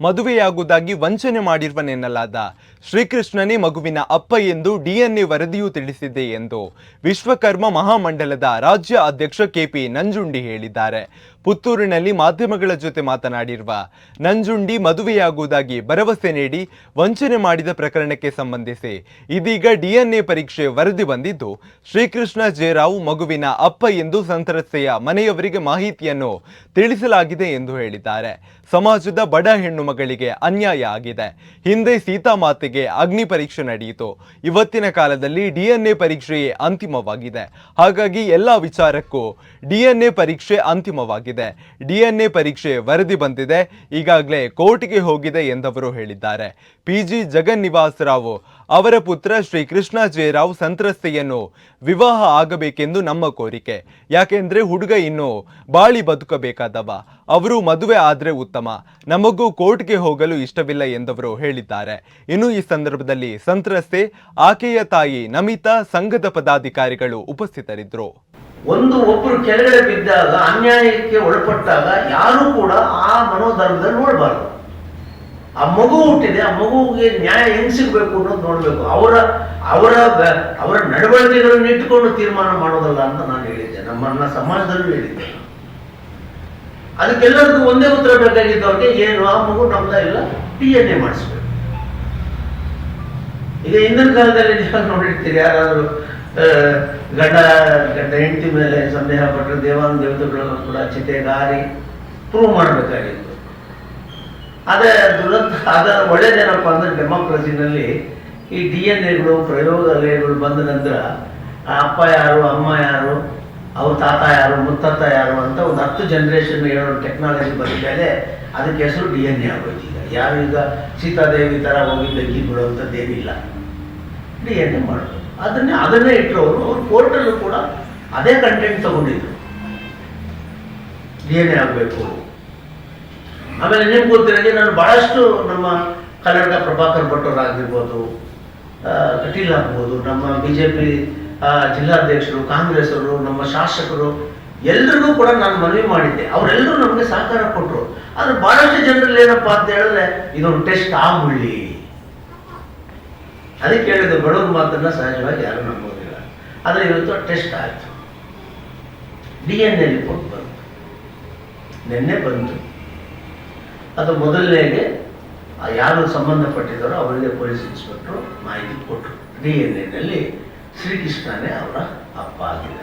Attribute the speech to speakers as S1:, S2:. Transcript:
S1: ಮದುವೆಯಾಗುವುದಾಗಿ ವಂಚನೆ ಮಾಡಿರುವನೆನ್ನಲಾದ ಶ್ರೀಕೃಷ್ಣನೇ ಮಗುವಿನ ಅಪ್ಪ ಎಂದು ಡಿಎನ್ಎ ವರದಿಯು ತಿಳಿಸಿದೆ ಎಂದು ವಿಶ್ವಕರ್ಮ ಮಹಾಮಂಡಲದ ರಾಜ್ಯ ಅಧ್ಯಕ್ಷ ಕೆಪಿ ನಂಜುಂಡಿ ಹೇಳಿದ್ದಾರೆ. ಪುತ್ತೂರಿನಲ್ಲಿ ಮಾಧ್ಯಮಗಳ ಜೊತೆ ಮಾತನಾಡಿರುವ ನಂಜುಂಡಿ ಮದುವೆಯಾಗುವುದಾಗಿ ಭರವಸೆ ನೀಡಿ ವಂಚನೆ ಮಾಡಿದ ಪ್ರಕರಣಕ್ಕೆ ಸಂಬಂಧಿಸಿ ಇದೀಗ ಡಿಎನ್ಎ ಪರೀಕ್ಷೆ ವರದಿ ಬಂದಿದ್ದು, ಶ್ರೀಕೃಷ್ಣ ಜಯರಾವ್ ಮಗುವಿನ ಅಪ್ಪ ಎಂದು ಸಂತ್ರಸ್ತೆಯ ಮನೆಯವರಿಗೆ ಮಾಹಿತಿಯನ್ನು ತಿಳಿಸಲಾಗಿದೆ ಎಂದು ಹೇಳಿದ್ದಾರೆ. ಸಮಾಜದ ಬಡ ಹೆಣ್ಣು ಮಗಳಿಗೆ ಅನ್ಯಾಯ ಆಗಿದೆ. ಹಿಂದೆ ಸೀತಾಮಾತೆಗೆ ಅಗ್ನಿ ಪರೀಕ್ಷೆ ನಡೆಯಿತು. ಇವತ್ತಿನ ಕಾಲದಲ್ಲಿ ಡಿಎನ್ಎ ಪರೀಕ್ಷೆಯೇ ಅಂತಿಮವಾಗಿದೆ. ಹಾಗಾಗಿ ಎಲ್ಲ ವಿಚಾರಕ್ಕೂ ಡಿಎನ್ಎ ಪರೀಕ್ಷೆ ಅಂತಿಮವಾಗಿದೆ. ಡಿಎನ್ಎ ಪರೀಕ್ಷೆ ವರದಿ ಬಂದಿದೆ. ಈಗಾಗಲೇ ಕೋರ್ಟ್ಗೆ ಹೋಗಿದೆ ಎಂದವರು ಹೇಳಿದ್ದಾರೆ. ಪಿ ಪಿಜಿ ಜಗನ್ನಿವಾಸ್ ರಾವ್ ಅವರ ಪುತ್ರ ಶ್ರೀ ಕೃಷ್ಣ ಜಯರಾವ್ ಸಂತ್ರಸ್ತೆಯನ್ನು ವಿವಾಹ ಆಗಬೇಕೆಂದು ನಮ್ಮ ಕೋರಿಕೆ. ಯಾಕೆಂದ್ರೆ ಹುಡುಗ ಇನ್ನು ಬಾಳಿ ಬದುಕಬೇಕಾದವ. ಅವರು ಮದುವೆ ಆದ್ರೆ ಉತ್ತಮ. ನಮಗೂ ಕೋರ್ಟ್ಗೆ ಹೋಗಲು ಇಷ್ಟವಿಲ್ಲ ಎಂದವರು ಹೇಳಿದ್ದಾರೆ. ಇನ್ನು ಈ ಸಂದರ್ಭದಲ್ಲಿ ಸಂತ್ರಸ್ತೆ, ಆಕೆಯ ತಾಯಿ ನಮಿತಾ ಸಂಘದ ಪದಾಧಿಕಾರಿಗಳು ಉಪಸ್ಥಿತರಿದ್ದರು.
S2: ಒಂದು ಒಬ್ಬರು ಕೆಳಗಡೆ ಬಿದ್ದಾಗ, ಅನ್ಯಾಯಕ್ಕೆ ಒಳಪಟ್ಟಾಗ ಯಾರು ಕೂಡ ಆ ಮನೋಧರ್ಮದಲ್ಲಿ ನೋಡಬಾರ್ದು. ಆ ಮಗು ಹುಟ್ಟಿದೆ, ಆ ಮಗುವಿಗೆ ನ್ಯಾಯ ಹೆಂಗ್ ಸಿಗ್ಬೇಕು ಅನ್ನೋದು ನೋಡ್ಬೇಕು. ಅವರ ಅವರ ಅವರ ನಡವಳಿಕೆಗಳನ್ನು ಇಟ್ಟುಕೊಂಡು ತೀರ್ಮಾನ ಮಾಡೋದಲ್ಲ ಅಂತ ನಾನು ಹೇಳಿದ್ದೆ. ನಮ್ಮನ್ನ ಸಮಾಜದಲ್ಲೂ ಹೇಳಿದ್ದೆ. ಅದಕ್ಕೆಲ್ಲರಿಗೂ ಒಂದೇ ಉತ್ತರ ಬೇಕಾಗಿದ್ದವ್ರಿಗೆ ಏನು ಆ ಮಗು ನಮ್ದ ಇಲ್ಲ ಡಿ ಎನ್ ಎ ಮಾಡಿಸ್ಬೇಕು. ಈಗ ಹಿಂದಿನ ಕಾಲದಲ್ಲಿ ನೀವು ನೋಡಿರ್ತೀರಿ, ಯಾರಾದರೂ ಗಂಡ ಗಂಡ ಹೆಂಡತಿ ಮೇಲೆ ಸಂದೇಹ ಪಟ್ಟರೆ ದೇವಾನ ದೇವತೆಗಳನ್ನು ಕೂಡ ಚಿತೆಗಾರಿ ಪ್ರೂವ್ ಮಾಡಬೇಕಾಗಿತ್ತು. ಅದೇ ದುರಂತ ಅದರ ಒಳ್ಳೇದೇನಪ್ಪ ಅಂದ್ರೆ ಡೆಮೋಕ್ರಸಿನಲ್ಲಿ ಈ ಡಿ ಎನ್ ಎಗಳು ಪ್ರಯೋಗಾಲಯಗಳು ಬಂದ ನಂತರ ಆ ಅಪ್ಪ ಯಾರು, ಅಮ್ಮ ಯಾರು ಅವ್ರ ತಾತ ಯಾರು ಮುತ್ತಾತ ಯಾರು ಅಂತ ಒಂದು ಹತ್ತು ಜನರೇಷನ್ ಹೇಳೋ ಟೆಕ್ನಾಲಜಿ ಬಂದ ಅದಕ್ಕೆ ಹೆಸರು ಡಿ ಎನ್ ಎ ಆಗೋಯ್ತು ಈಗ. ಯಾರು ಈಗ ಸೀತಾದೇವಿ ಥರ ಹೋಗಿ ಬೆಂಕಿ ಬಿಡುವಂಥದ್ದು ಏನಿಲ್ಲ ಡಿ ಎನ್ ಎ ಮಾಡೋದು. ಅದನ್ನೇ ಅದನ್ನೇ ಇಟ್ಟರು ಅವರು. ಅವ್ರ ಕೂಡ ಅದೇ ಕಂಟೆಂಟ್ ತಗೊಂಡಿದ್ರು. ಡಿ ಎನ್ ಎ ಆಗಬೇಕು. ಆಮೇಲೆ ನಿಮ್ಗೆ ಗೊತ್ತಿರೋದೇ ನಾನು ಭಾಳಷ್ಟು ನಮ್ಮ ಕನ್ನಡ ಪ್ರಭಾಕರ್ ಭಟ್ಟವ್ರು ಆಗಿರ್ಬೋದು ಕಟೀಲ್ ಆಗ್ಬೋದು, ನಮ್ಮ ಬಿ ಜೆ ಪಿ ಜಿಲ್ಲಾಧ್ಯಕ್ಷರು ಕಾಂಗ್ರೆಸ್ ಅವರು ನಮ್ಮ ಶಾಸಕರು, ಎಲ್ರಿಗೂ ಕೂಡ ನಾನು ಮನವಿ ಮಾಡಿದ್ದೆ. ಅವರೆಲ್ಲರೂ ನಮಗೆ ಸಹಕಾರ ಕೊಟ್ಟರು ಆದ್ರೆ ಬಹಳಷ್ಟು ಜನರಲ್ಲಿ ಏನಪ್ಪಾ ಅಂತ ಹೇಳಿದ್ರೆ, ಇದೊಂದು ಟೆಸ್ಟ್ ಆಗ್ಬಿಡ್ಲಿ. ಅದಕ್ಕೆ ಹೇಳಿದ್ದು ಬಡವ್ರ ಮಾತನ್ನ ಸಹಜವಾಗಿ ಯಾರು ನಂಬೋದಿಲ್ಲ ಆದ್ರೆ ಇವತ್ತು ಟೆಸ್ಟ್ ಆಯಿತು. ಡಿ ಎನ್ ಎ ರಿಪೋರ್ಟ್ ಬಂತು. ನಿನ್ನೆ ಬಂತು. ಅದು ಮೊದಲನೇಗೆ ಯಾರು ಸಂಬಂಧಪಟ್ಟಿದ್ದಾರೋ ಅವರಿಗೆ ಪೊಲೀಸ್ ಇನ್ಸ್ಪೆಕ್ಟರ್ ಮಾಹಿತಿ ಕೊಟ್ಟರು ಡಿ ಎನ್ ಎನಲ್ಲಿ ಶ್ರೀಕೃಷ್ಣನೇ ಅವರ ಅಪ್ಪ ಆಗಿದ್ದಾರೆ